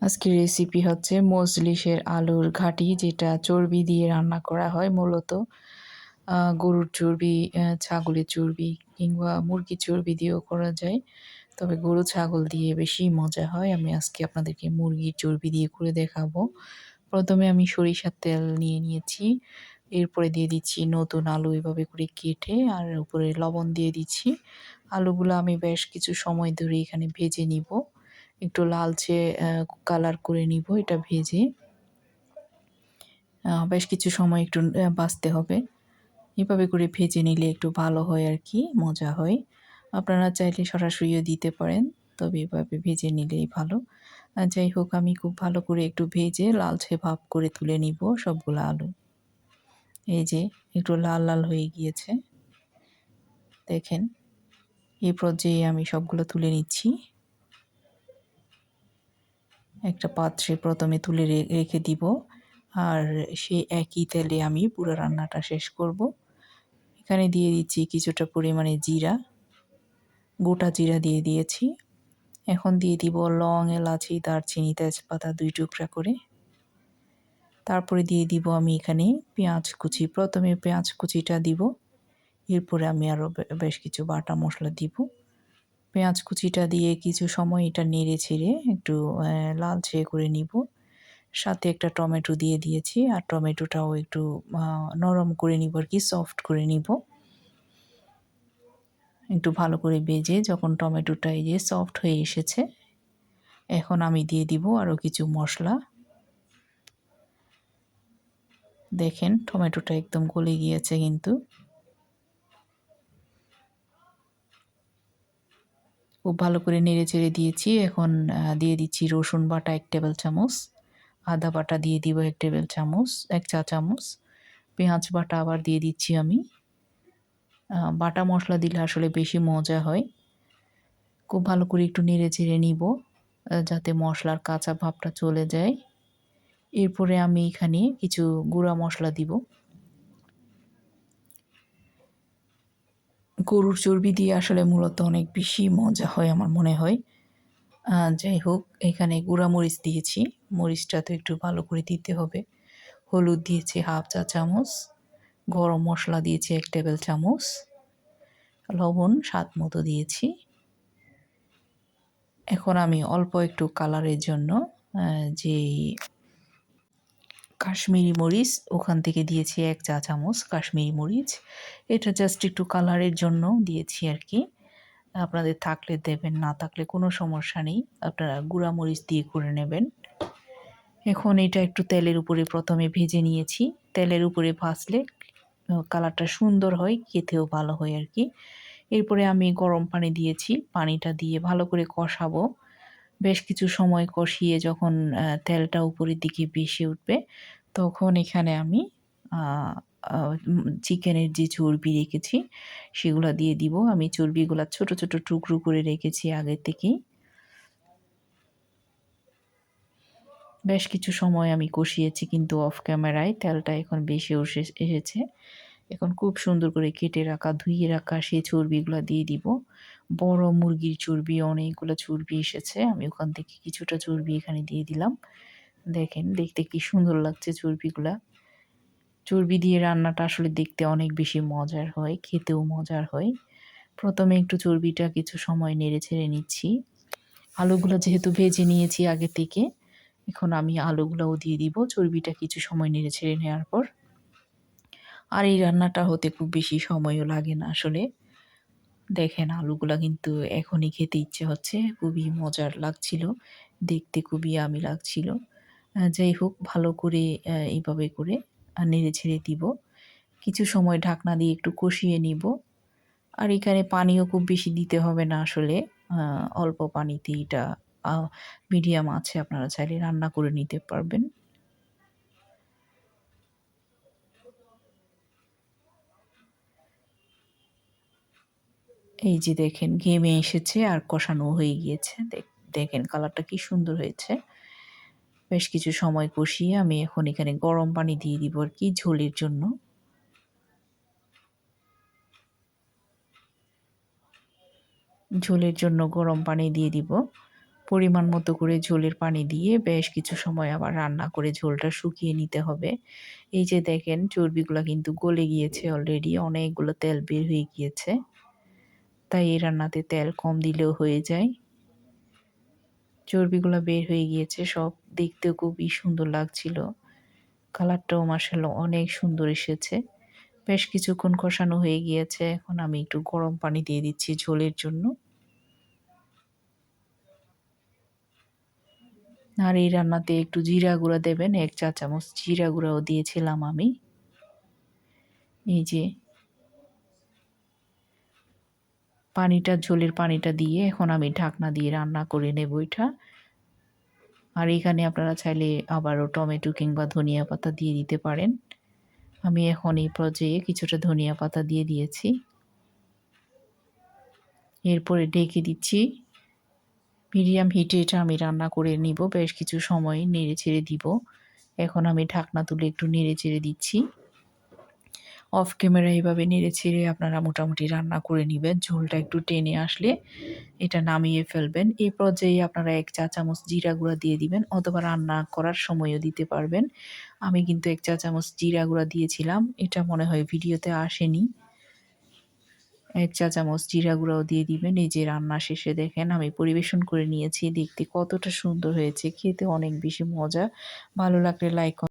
আজকের রেসিপি হচ্ছে মজলিসের আলুর ঘাটি, যেটা চর্বি দিয়ে রান্না করা হয় মূলত। গরুর চর্বি ছাগলের চর্বি কিংবা মুরগির চর্বি দিয়েও করা যায়। তবে গরু, ছাগল দিয়ে বেশি মজা হয়। আমি আজকে আপনাদেরকে মুরগির চর্বি দিয়ে করে দেখাবো। প্রথমে আমি সরিষার তেল নিয়ে নিয়েছি। এরপরে দিয়ে দিচ্ছি নতুন আলু এভাবে করে কেটে আর উপরে লবণ দিয়ে দিচ্ছি। আলুগুলো আমি বেশ কিছু সময় ধরে এখানে ভেজে নিব। একটু লালচে কালার করে নিব, এটা ভেজে। বেশ কিছু সময় একটু বাঁচতে হবে। এভাবে করে ভেজে নিলে একটু ভালো হয় আর কি, মজা হয়। আপনারা চাইলে সরাসরিও দিতে পারেন, তবে এভাবে ভেজে নিলেই ভালো। যাই হোক, আমি খুব ভালো করে একটু ভেজে লালচে ভাব করে তুলে নিব সবগুলো আলু। এই যে, একটু লাল লাল হয়ে গিয়েছে। দেখেন, এই পর্যায়ে আমি সবগুলো তুলে নিচ্ছি। একটা পাত্রে প্রথমে তুলে রেখে দিব। আর সেই একই তেলে আমি পুরো রান্নাটা শেষ করব। এখানে দিয়ে দিচ্ছি কিছুটা পরিমাণে জিরা। গোটা জিরা দিয়ে দিয়েছি। এখন দিয়ে দিব লং, এলাচি, দারচিনি, তেজপাতা দুই টুকরা করে। তারপরে দিয়ে দিব আমি এখানে পেঁয়াজ কুচি। প্রথমে পেঁয়াজ কুচিটা দিব। এরপরে আমি আরও বেশ কিছু বাটা মশলা দিব। পেঁয়াজ কুচিটা দিয়ে কিছু সময় এটা নেড়ে ছেড়ে একটু লালচে করে নিব। সাথে একটা টমেটো দিয়ে দিয়েছি, আর টমেটোটাও একটু নরম করে নিব আর কি সফট করে নিব। একটু ভালো করে বেজে যখন টমেটোটা এই যে সফট হয়ে এসেছে, এখন আমি দিয়ে দিব আরও কিছু মশলা। দেখেন টমেটোটা একদম গলে গিয়েছে কিন্তু। খুব ভালো করে নেড়ে চেড়ে দিয়েছি। এখন দিয়ে দিচ্ছি রসুন বাটা এক টেবিল চামচ, আদা বাটা দিয়ে দিব এক টেবিল চামচ, এক চা চামচ, পেঁয়াজ বাটা আবার দিয়ে দিচ্ছি আমি। বাটা মশলা দিলে আসলে বেশি মজা হয়। খুব ভালো করে একটু নেড়ে চেড়ে নিব যাতে মশলার কাঁচা ভাবটা চলে যায়। এরপরে আমি এখানে কিছু গুঁড়া মশলা দিব। গরুর চর্বি দিয়ে আসলে মূলত অনেক বেশি মজা হয় আমার মনে হয়। যাই হোক, এখানে গুঁড়া মরিচ দিয়েছি। মরিচটা তো একটু ভালো করে দিতে হবে। হলুদ দিয়েছি হাফ চা চামচ। গরম মশলা দিয়েছি এক টেবিল চামচ। লবণ স্বাদ মতো দিয়েছি। এখন আমি অল্প একটু কালারের জন্য যে কাশ্মীরি মরিচ, ওখান থেকে দিয়েছি এক চা চামচ কাশ্মীরি মরিচ। এটা জাস্ট একটু কালারের জন্য দিয়েছি আর কি আপনাদের থাকলে দেবেন, না থাকলে কোনো সমস্যা নেই। আপনারা গুঁড়া মরিচ দিয়ে করে নেবেন। এখন এটা একটু তেলের উপরে প্রথমে ভেজে নিয়েছি। তেলের উপরে ভাজলে কালারটা সুন্দর হয়, খেতেও ভালো হয় আর কি এরপরে আমি গরম পানি দিয়েছি। পানিটা দিয়ে ভালো করে কষাবো। বেশ কিছু সময় কষিয়ে যখন তেলটা উপরের দিকে বেশি উঠবে, তখন এখানে আমি চিকেনের যে চর্বি রেখেছি, সেগুলো দিয়ে দিব। আমি চর্বিগুলো ছোট ছোট টুকরো করে রেখেছি আগে থেকেই। বেশ কিছু সময় আমি কষিয়েছি কিন্তু অফ ক্যামেরায়, তেলটা এখন বেশি এসেছে। এখন খুব সুন্দর করে কেটে রাখা, ধুয়ে রাখা সেই চর্বিগুলো দিয়ে দিব। বড় মুরগির চর্বি, অনেকগুলো চর্বি এসেছে। আমি ওখান থেকে কিছুটা চর্বি এখানে দিয়ে দিলাম। দেখেন, দেখতে কি সুন্দর লাগছে চর্বিগুলা। চর্বি দিয়ে রান্নাটা আসলে দেখতে অনেক বেশি মজার হয়, খেতেও মজার হয়। প্রথমে একটু চর্বিটা কিছু সময় নেড়ে ছেড়ে নিচ্ছি। আলুগুলো যেহেতু ভেজে নিয়েছি আগে থেকে, এখন আমি আলুগুলোও দিয়ে দিব। চর্বিটা কিছু সময় নেড়ে ছেড়ে নেওয়ার পর। আর এই রান্নাটা হতে খুব বেশি সময়ও লাগে না আসলে। দেখেন আলুগুলা কিন্তু এখনই খেতে ইচ্ছে হচ্ছে, খুবই মজার লাগছিল, দেখতে খুবই আমি লাগছিল। যাই হোক, ভালো করে এইভাবে করে নেড়ে ছেড়ে দিব। কিছু সময় ঢাকনা দিয়ে একটু কষিয়ে নিব। আর এখানে পানিও খুব বেশি দিতে হবে না আসলে অল্প পানিতে এটা মিডিয়াম আছে, আপনারা চাইলে রান্না করে নিতে পারবেন। এই যে দেখেন, ঘেমে এসেছে আর কষানো হয়ে গিয়েছে। দেখেন কালারটা কি সুন্দর হয়েছে। বেশ কিছু সময় কষিয়ে আমি এখন এখানে গরম পানি দিয়ে দিব আর কি ঝোলের জন্য। ঝোলের জন্য গরম পানি দিয়ে দিব। পরিমাণ মতো করে ঝোলের পানি দিয়ে বেশ কিছু সময় আবার রান্না করে ঝোলটা শুকিয়ে নিতে হবে। এই যে দেখেন, চর্বিগুলো কিন্তু গলে গিয়েছে অলরেডি অনেকগুলো তেল বের হয়ে গিয়েছে। তাই এই রান্নাতে তেল কম দিলেও হয়ে যায়। চর্বিগুলো বের হয়ে গিয়েছে, সব দেখতেও খুবই সুন্দর লাগছিল। কালারটাও মার্শাল্লাহ অনেক সুন্দর এসেছে। বেশ কিছুক্ষণ কষানো হয়ে গিয়েছে, এখন আমি একটু গরম পানি দিয়ে দিচ্ছি ঝোলের জন্য। আর এই রান্নাতে একটু জিরা গুঁড়া দেবেন, এক চা চামচ জিরা গুঁড়াও দিয়েছিলাম আমি। এই যে পানিটা, ঝোলের পানিটা দিয়ে এখন আমি ঢাকনা দিয়ে রান্না করে নেব এটা। আর এখানে আপনারা চাইলে আবারও টমেটো কিংবা ধনিয়া পাতা দিয়ে দিতে পারেন। আমি এখন এই পর্যায়ে কিছুটা ধনিয়া পাতা দিয়ে দিয়েছি। এরপরে ডেকে দিচ্ছি। মিডিয়াম হিটে এটা আমি রান্না করে নিব। বেশ কিছু সময় নেড়ে ছেড়ে দিব। এখন আমি ঢাকনা তুলে একটু নেড়ে চেড়ে দিচ্ছি। অফ ক্যামেরা এইভাবে নেড়ে ছেড়ে আপনারা মোটামুটি রান্না করে নেবেন। ঝোলটা একটু টেনে আসলে এটা নামিয়ে ফেলবেন। এই পর্যায়ে আপনারা এক চা চামচ জিরা গুঁড়া দিয়ে দিবেন অথবা রান্না করার সময়ও দিতে পারবেন। আমি কিন্তু এক চা চামচ জিরা গুঁড়া দিয়েছিলাম, এটা মনে হয় ভিডিওতে আসেনি। এক চা চামচ জিরা গুঁড়াও দিয়ে দিবেন। এই যে রান্না শেষে দেখেন আমি পরিবেশন করে নিয়েছি, দেখতে কতটা সুন্দর হয়েছে, খেতে অনেক বেশি মজা। ভালো লাগলে লাইক